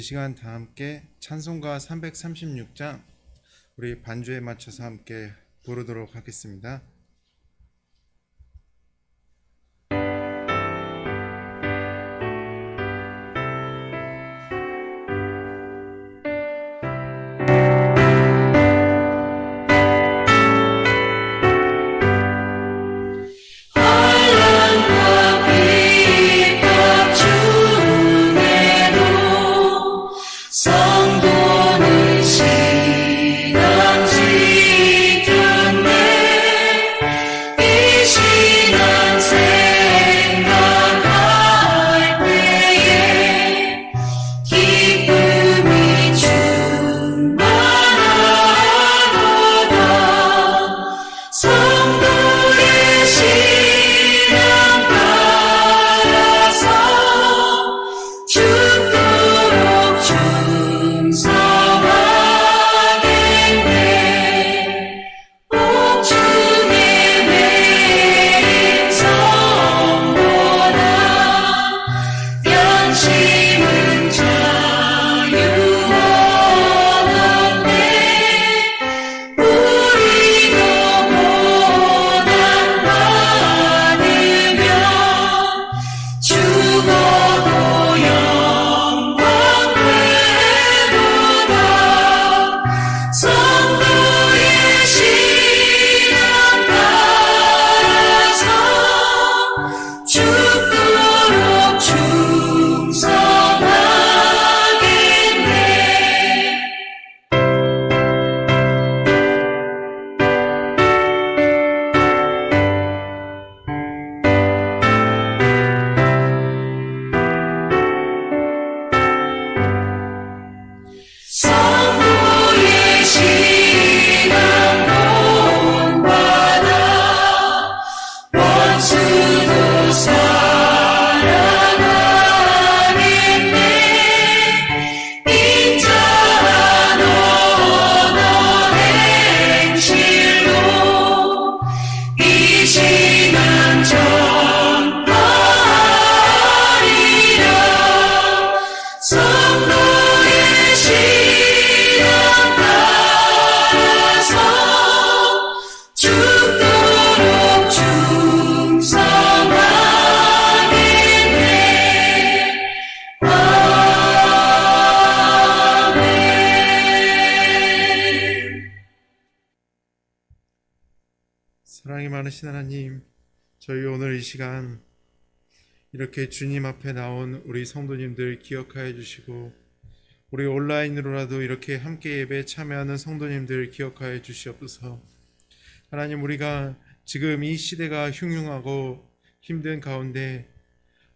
이 시간 다 함께 찬송가 336장 우리 반주에 맞춰서 함께 부르도록 하겠습니다. 사랑이 많으신 하나님, 저희 오늘 이 시간 이렇게 주님 앞에 나온 우리 성도님들 기억하여 주시고 우리 온라인으로라도 이렇게 함께 예배에 참여하는 성도님들 기억하여 주시옵소서. 하나님 우리가 지금 이 시대가 흉흉하고 힘든 가운데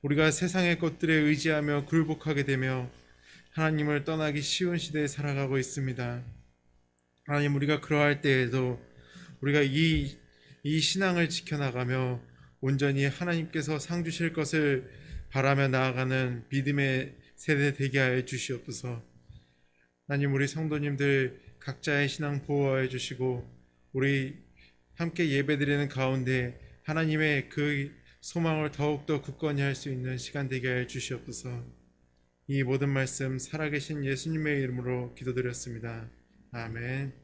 우리가 세상의 것들에 의지하며 굴복하게 되며 하나님을 떠나기 쉬운 시대에 살아가고 있습니다. 하나님 우리가 그러할 때에도 우리가 이, 이 신앙을 지켜나가며 온전히 하나님께서 상 주실 것을 바라며 나아가는 믿음의 세대 되게 하여 주시옵소서. 하나님 우리 성도님들 각자의 신앙 보호하여 주시고 우리 함께 예배드리는 가운데 하나님의 그 소망을 더욱더 굳건히 할 수 있는 시간 되게 하여 주시옵소서. 이 모든 말씀 살아계신 예수님의 이름으로 기도드렸습니다. 아멘.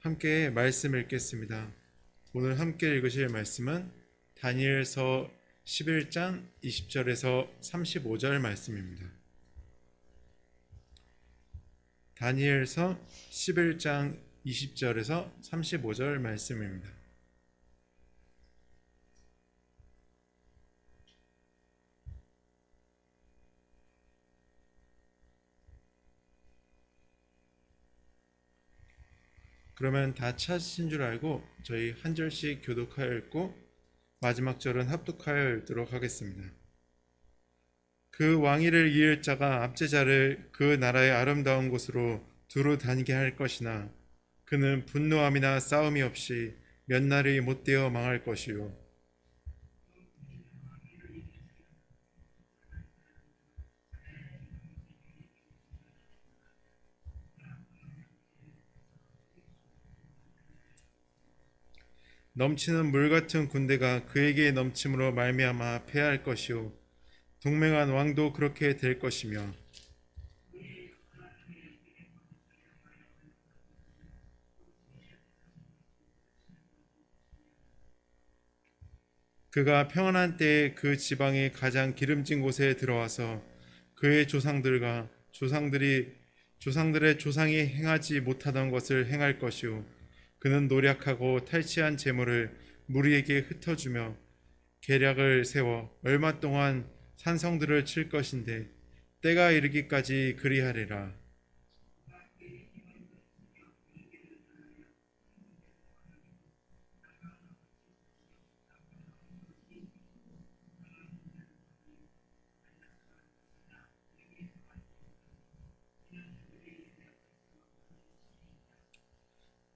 함께 말씀 읽겠습니다. 오늘 함께 읽으실 말씀은 다니엘서 11장 20절에서 35절 말씀입니다. 다니엘서 11장 20절에서 35절 말씀입니다. 그러면 다 찾으신 줄 알고 저희 한 절씩 교독하여 읽고 마지막 절은 합독하여 읽도록 하겠습니다. 그 왕위를 이을 자가 압제자를 그 나라의 아름다운 곳으로 두루 다니게 할 것이나 그는 분노함이나 싸움이 없이 몇 날이 못되어 망할 것이요 넘치는 물 같은 군대가 그에게 넘침으로 말미암아 패할 것이요. 동맹한 왕도 그렇게 될 것이며. 그가 평안한 때에 그 지방의 가장 기름진 곳에 들어와서 그의 조상들과 조상들이 조상들의 조상이 행하지 못하던 것을 행할 것이요 그는 노력하고 탈취한 재물을 무리에게 흩어주며 계략을 세워 얼마 동안 산성들을 칠 것인데 때가 이르기까지 그리하리라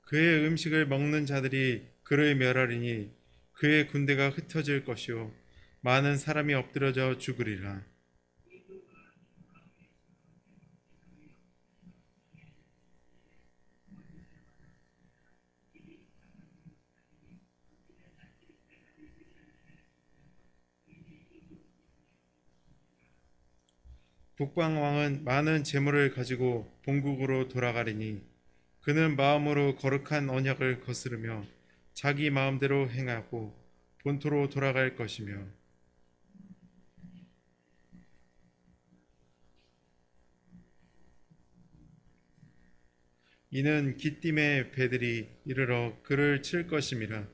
그의 음식을 먹는 자들이 그를 멸하리니 그의 군대가 흩어질 것이요 많은 사람이 엎드려져 죽으리라. 북방 왕은 많은 재물을 가지고 본국으로 돌아가리니 그는 마음으로 거룩한 언약을 거스르며 자기 마음대로 행하고 본토로 돌아갈 것이며 이는 기띔의 배들이 이르러 그를 칠 것임이라.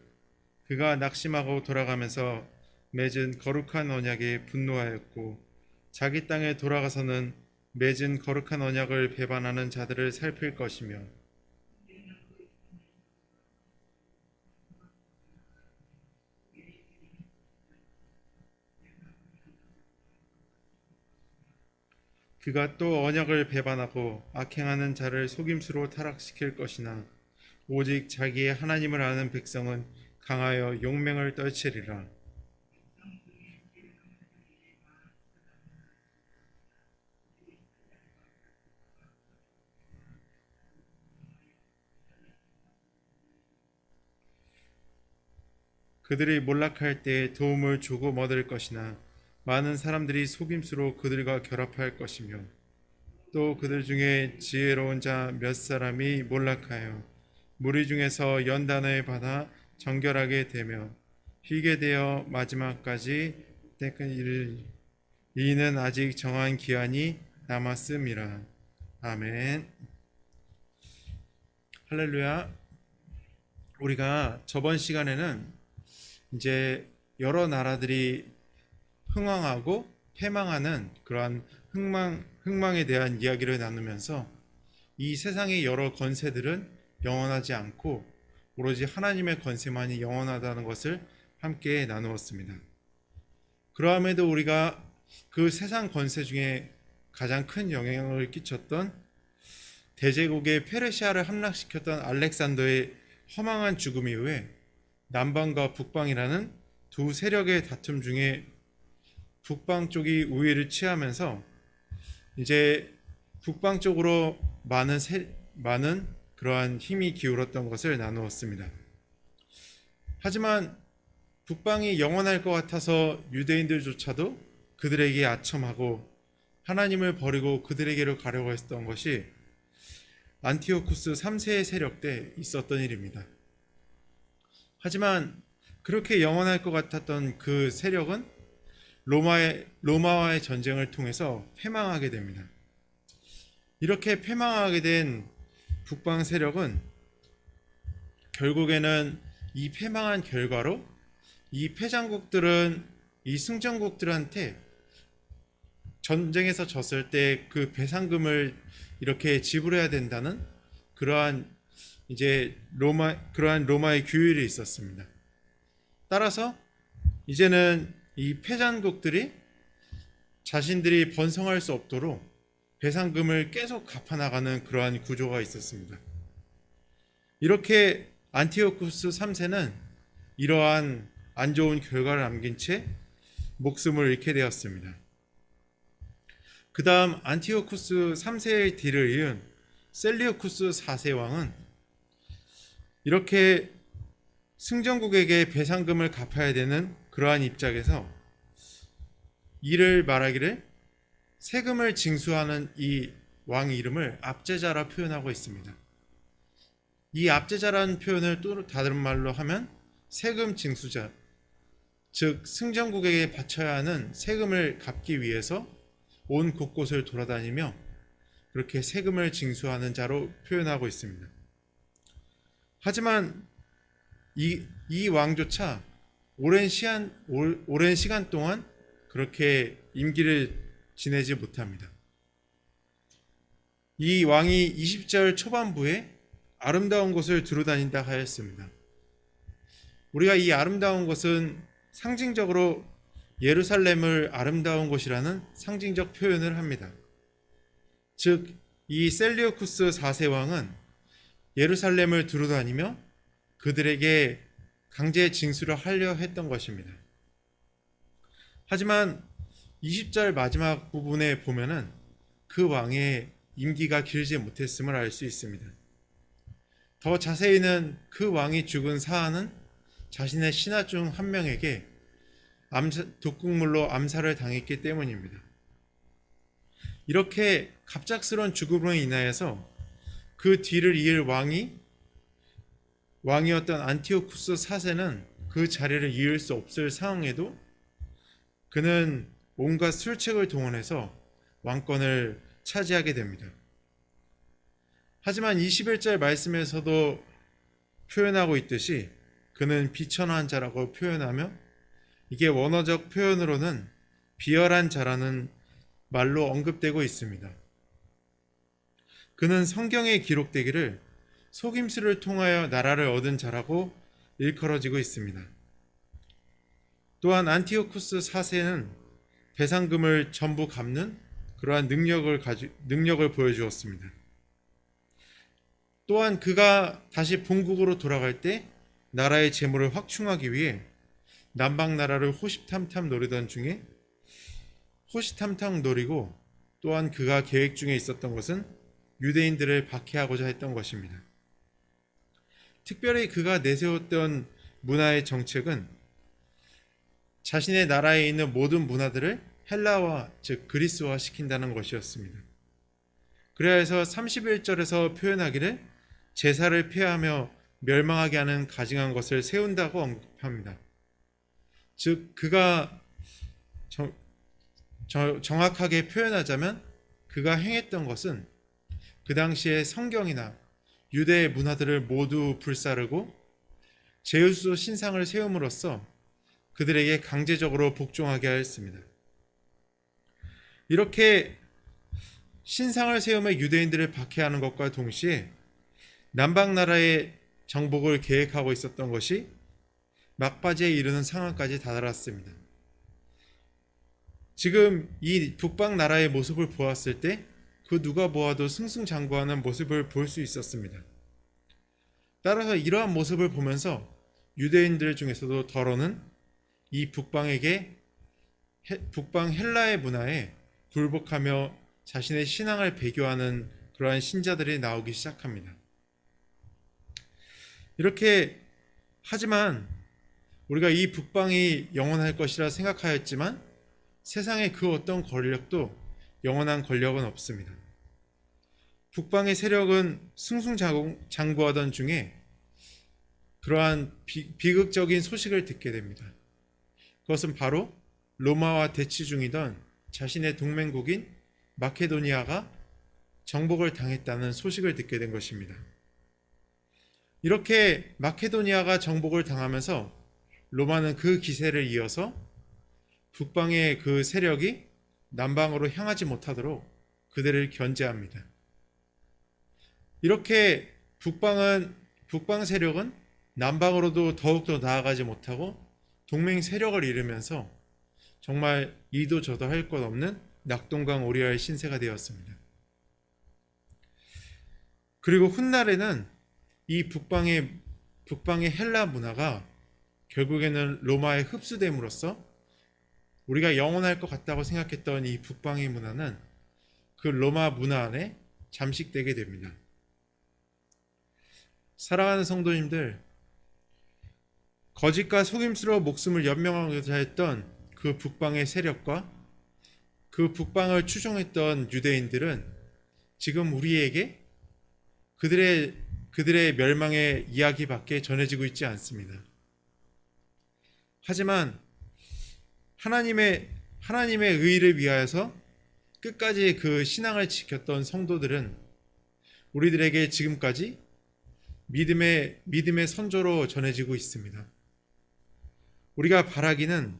그가 낙심하고 돌아가면서 맺은 거룩한 언약에 분노하였고 자기 땅에 돌아가서는 맺은 거룩한 언약을 배반하는 자들을 살필 것이며 그가 또 언약을 배반하고 악행하는 자를 속임수로 타락시킬 것이나 오직 자기의 하나님을 아는 백성은 강하여 용맹을 떨치리라. 그들이 몰락할 때 도움을 주고 얻을 것이나 많은 사람들이 속임수로 그들과 결합할 것이며 또 그들 중에 지혜로운 자 몇 사람이 몰락하여 무리 중에서 연단을 받아 정결하게 되며 희게 되어 마지막까지 때까지 이는 아직 정한 기한이 남았음이라. 아멘. 할렐루야. 우리가 저번 시간에는 이제 여러 나라들이 흥왕하고 패망하는 그러한 흥망, 흥망에 대한 이야기를 나누면서 이 세상의 여러 권세들은 영원하지 않고 오로지 하나님의 권세만이 영원하다는 것을 함께 나누었습니다. 그러함에도 우리가 그 세상 권세 중에 가장 큰 영향을 끼쳤던 대제국의 페르시아를 함락시켰던 알렉산더의 허망한 죽음 이후에 남방과 북방이라는 두 세력의 다툼 중에 북방 쪽이 우위를 취하면서 이제 북방 쪽으로 많은 세, 많은 그러한 힘이 기울었던 것을 나누었습니다. 하지만 북방이 영원할 것 같아서 유대인들조차도 그들에게 아첨하고 하나님을 버리고 그들에게로 가려고 했던 것이 안티오쿠스 3세의 세력 때 있었던 일입니다. 하지만 그렇게 영원할 것 같았던 그 세력은 로마의 로마와의 전쟁을 통해서 패망하게 됩니다. 이렇게 패망하게 된 북방 세력은 결국에는 이 패망한 결과로 이 패장국들은 이 승전국들한테 전쟁에서 졌을 때 그 배상금을 이렇게 지불해야 된다는 그러한 이제 로마 그러한 로마의 규율이 있었습니다. 따라서 이제는 이 패잔국들이 자신들이 번성할 수 없도록 배상금을 계속 갚아나가는 그러한 구조가 있었습니다. 이렇게 안티오쿠스 3세는 이러한 안 좋은 결과를 남긴 채 목숨을 잃게 되었습니다. 그 다음 안티오쿠스 3세의 뒤를 이은 셀리오쿠스 4세 왕은 이렇게 승전국에게 배상금을 갚아야 되는 그러한 입장에서 이를 말하기를 세금을 징수하는 이 왕 이름을 압제자라 표현하고 있습니다. 이 압제자라는 표현을 또 다른 말로 하면 세금 징수자, 즉 승전국에게 바쳐야 하는 세금을 갚기 위해서 온 곳곳을 돌아다니며 그렇게 세금을 징수하는 자로 표현하고 있습니다. 하지만 이, 이 왕조차 오랜 시간 올- 오랜 시간 동안 그렇게 임기를 지내지 못합니다. 이 왕이 20절 초반부에 아름다운 곳을 두루다닌다 하였습니다. 우리가 이 아름다운 것은 상징적으로 예루살렘을 아름다운 곳이라는 상징적 표현을 합니다. 즉, 이 셀리오쿠스 4세 왕은 예루살렘을 두루다니며 그들에게 강제 징수를 하려 했던 것입니다. 하지만 20절 마지막 부분에 보면은 그 왕의 임기가 길지 못했음을 알 수 있습니다. 더 자세히는 그 왕이 죽은 사안은 자신의 신하 중 한 명에게 암사, 독국물로 암살을 당했기 때문입니다. 이렇게 갑작스러운 죽음으로 인하여서 그 뒤를 이을 왕이 왕이었던 안티오쿠스 4세는 그 자리를 이을 수 없을 상황에도 그는 온갖 술책을 동원해서 왕권을 차지하게 됩니다. 하지만 21절 말씀에서도 표현하고 있듯이 그는 비천한 자라고 표현하며 이게 원어적 표현으로는 비열한 자라는 말로 언급되고 있습니다. 그는 성경에 기록되기를 속임수를 통하여 나라를 얻은 자라고 일컬어지고 있습니다. 또한 안티오쿠스 4세는 배상금을 전부 갚는 그러한 능력을 가지 능력을 보여주었습니다. 또한 그가 다시 본국으로 돌아갈 때 나라의 재물을 확충하기 위해 남방 나라를 호시탐탐 노리던 중에 호시탐탐 노리고 또한 그가 계획 중에 있었던 것은 유대인들을 박해하고자 했던 것입니다. 특별히 그가 내세웠던 문화의 정책은 자신의 나라에 있는 모든 문화들을 헬라화 즉 그리스화 시킨다는 것이었습니다. 그래야 해서 31절에서 표현하기를 제사를 폐하며 멸망하게 하는 가증한 것을 세운다고 언급합니다. 즉 그가 정, 저- 정확하게 표현하자면 그가 행했던 것은 그 당시에 성경이나 유대의 문화들을 모두 불사르고 제우스 신상을 세움으로써 그들에게 강제적으로 복종하게 하였습니다. 이렇게 신상을 세우며 유대인들을 박해하는 것과 동시에 남방 나라의 정복을 계획하고 있었던 것이 막바지에 이르는 상황까지 다다랐습니다. 지금 이 북방 나라의 모습을 보았을 때 그 누가 보아도 승승장구하는 모습을 볼 수 있었습니다. 따라서 이러한 모습을 보면서 유대인들 중에서도 더러는 이 북방에게 헬- 북방 헬라의 문화에 굴복하며 자신의 신앙을 배교하는 그러한 신자들이 나오기 시작합니다. 이렇게 하지만 우리가 이 북방이 영원할 것이라 생각하였지만 세상의 그 어떤 권력도 영원한 권력은 없습니다. 북방의 세력은 승승장구하던 중에 그러한 비, 비극적인 소식을 듣게 됩니다. 그것은 바로 로마와 대치 중이던 자신의 동맹국인 마케도니아가 정복을 당했다는 소식을 듣게 된 것입니다. 이렇게 마케도니아가 정복을 당하면서 로마는 그 기세를 이어서 북방의 그 세력이 남방으로 향하지 못하도록 그들을 견제합니다. 이렇게 북방은 북방 세력은 남방으로도 더욱더 나아가지 못하고 동맹 세력을 잃으면서 정말 이도 저도 할 것 없는 낙동강 오리아의 신세가 되었습니다. 그리고 훗날에는 이 북방의 북방의 헬라 문화가 결국에는 로마에 흡수됨으로써 우리가 영원할 것 같다고 생각했던 이 북방의 문화는 그 로마 문화 안에 잠식되게 됩니다. 사랑하는 성도님들, 거짓과 속임수로 목숨을 연명하고자 했던 그 북방의 세력과 그 북방을 추종했던 유대인들은 지금 우리에게 그들의 그들의 멸망의 이야기밖에 전해지고 있지 않습니다. 하지만 하나님의 하나님의 의를 위하여서 끝까지 그 신앙을 지켰던 성도들은 우리들에게 지금까지 믿음의 믿음의 선조로 전해지고 있습니다. 우리가 바라기는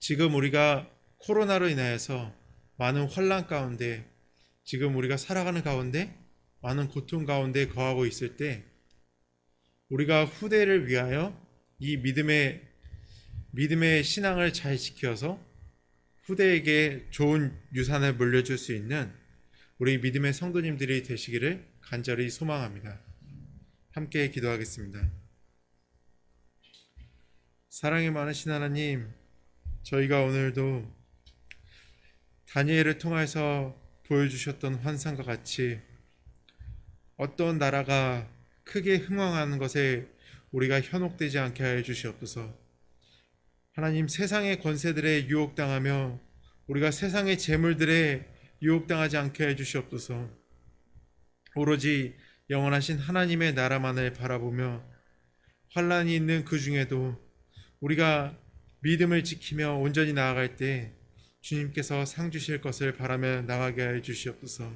지금 우리가 코로나로 인하여서 많은 환란 가운데 지금 우리가 살아가는 가운데 많은 고통 가운데 거하고 있을 때 우리가 후대를 위하여 이 믿음의 믿음의 신앙을 잘 지켜서 후대에게 좋은 유산을 물려줄 수 있는 우리 믿음의 성도님들이 되시기를 간절히 소망합니다. 함께 기도하겠습니다. 사랑이 많으신 하나님, 저희가 오늘도 다니엘을 통해서 보여주셨던 환상과 같이 어떤 나라가 크게 흥왕하는 것에 우리가 현혹되지 않게 하여 주시옵소서. 하나님 세상의 권세들에 유혹당하며 우리가 세상의 재물들에 유혹당하지 않게 해 주시옵소서. 오로지 영원하신 하나님의 나라만을 바라보며 환란이 있는 그 중에도 우리가 믿음을 지키며 온전히 나아갈 때 주님께서 상 주실 것을 바라며 나가게 해 주시옵소서.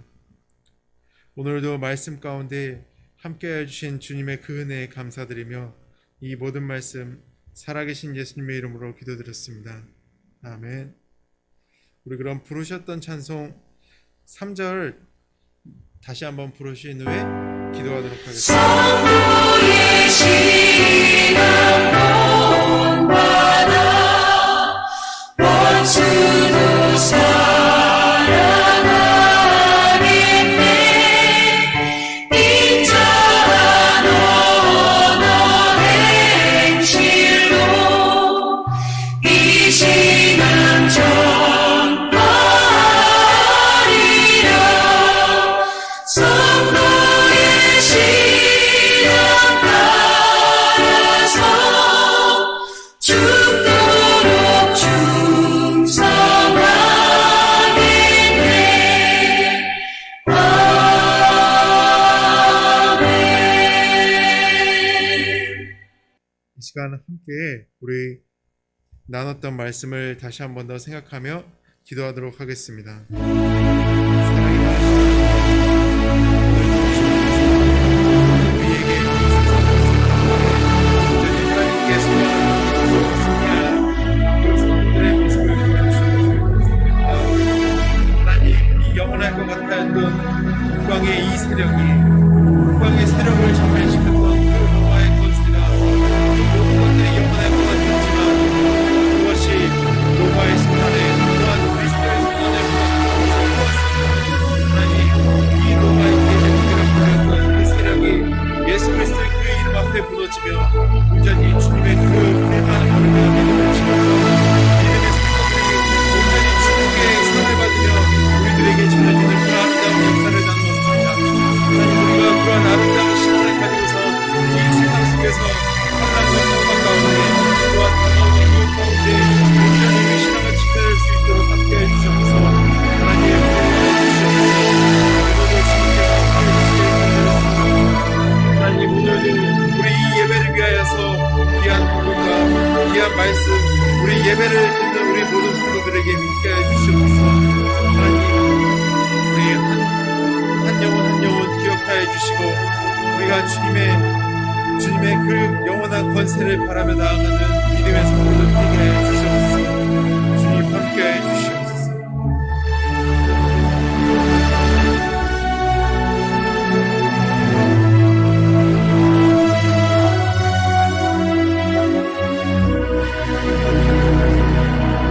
오늘도 말씀 가운데 함께 해 주신 주님의 그 은혜에 감사드리며 이 모든 말씀 살아계신 예수님의 이름으로 기도드렸습니다. 아멘. 우리 그럼 부르셨던 찬송 3절 다시 한번 부르신 후에 기도하도록 하겠습니다. 함께 우리 나눴던 말씀을 다시 한 번 더 생각하며 기도하도록 하겠습니다.